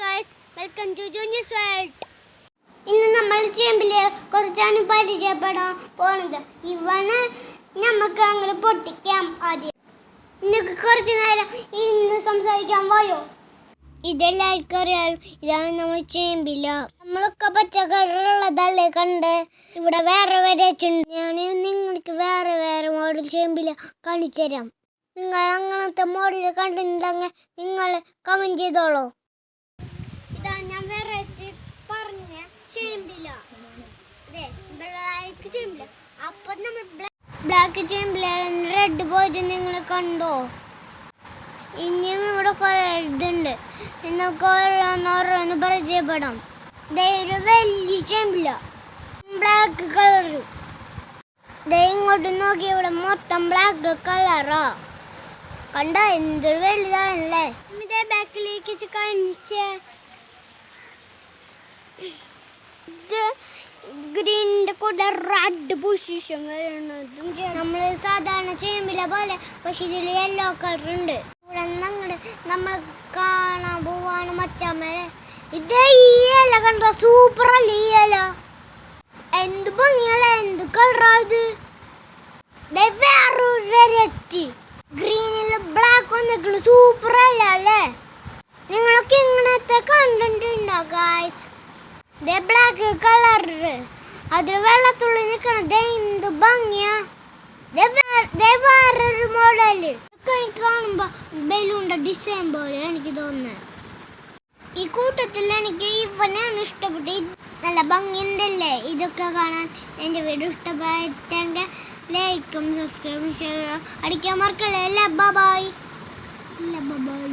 Guys welcome to Junius world ഇന്ന് നമ്മൾ ചേമ്പിൽ കുറച്ചാണ് പരിചയപ്പെടാൻ പോണത്. ഇവണ് നമുക്ക് അങ്ങനെ പൊട്ടിക്കാം ആദ്യം. നിങ്ങൾക്ക് കുറച്ച് നേരം ഇന്ന് സംസാരിക്കാൻ പോയോ? ഇതെല്ലാവർക്കും അറിയാലോ. ഇതാണ് നമ്മൾ ചേമ്പില നമ്മളൊക്കെ പച്ചക്കറികളുള്ളതല്ലേ കണ്ട്? ഇവിടെ വേറെ വെച്ചിട്ടുണ്ട്. ഞാൻ നിങ്ങൾക്ക് വേറെ വേറെ മോഡൽ ചേമ്പില കാണിച്ചു തരാം നിങ്ങൾ അങ്ങനത്തെ മോഡൽ കണ്ടിട്ടുണ്ടെങ്കിൽ നിങ്ങൾ കമന്റ് ചെയ്തോളൂ ഇതാണ് ഞാൻ വേറെ പറഞ്ഞ ചേമ്പില ബ്ലാക്ക് ചെയ്യുമ്പോൾ നമ്മൾ ബ്ലാക്ക് ചേമ്പില റെഡ് പോയിട്ട് നിങ്ങൾ കണ്ടോ? ഇനിയും ഇവിടെ കുറെ ഇതുണ്ട്. നമുക്ക് ഓരോന്നോരോന്ന് ഓരോന്ന് പരിചയപ്പെടാം. ഒരു വലിയ ചേമ്പില ബ്ലാക്ക് കളറ് ദേ ഇങ്ങോട്ട് നോക്കി ഇവിടെ മൊത്തം ബ്ലാക്ക് കളറാ കണ്ട? എന്തൊരു വലുതാണല്ലേ? ഇതേ ബാക്കിലേക്ക് കാണിച്ചേ. ഇത് ഗ്രീനിന്റെ കൂടെ റെഡ് പൊസിഷൻ വരുന്നതും നമ്മൾ സാധാരണ ചേമ്പില പോലെ പക്ഷെ ഇതിൽ യെല്ലോ കളർ ഉണ്ട്. നമ്മൾ കാണാൻ പോവാണ് മച്ചാമ്മരെ ഇതേ ഈ ഇല കണ്ട? സൂപ്പർ അല്ലേ ഈ ഇല? എന്ത് ഭംഗിയല്ല എന്ത് കളറാ ഇത് ദേ വേറൊരു വെറൈറ്റി ഗ്രീനിൽ ബ്ലാക്ക് വന്നിട്ടുള്ള സൂപ്പർ അല്ല അല്ലേ നിങ്ങളൊക്കെ ഇങ്ങനത്തെ കണ്ടിട്ടുണ്ടോ ഗായ്സ് ദേ ബ്ലാക്ക് കളർ അതിൽ വെള്ളത്തുള്ളി നിൽക്കണം. ദേ എന്ത് ഭംഗിയാ. ദേ വേറൊരു മോഡൽ എനിക്ക് കാണുമ്പോ ബലൂണിന്റെ ഡിസൈൻ പോലെ എനിക്ക് തോന്നുന്നത് ഈ കൂട്ടത്തിൽ എനിക്ക് ഇവനാണ് ഇഷ്ടപ്പെട്ടത്. നല്ല നല്ല ഭംഗിയുണ്ടല്ലേ? ഇതൊക്കെ കാണാൻ എന്റെ വീഡിയോ ഇഷ്ടപ്പെട്ടെങ്കിൽ ലൈക്കും സബ്സ്ക്രൈബും ഷെയറും അടിക്കാൻ മറക്കല്ലേ? അല്ല ബൈ അല്ല ബൈ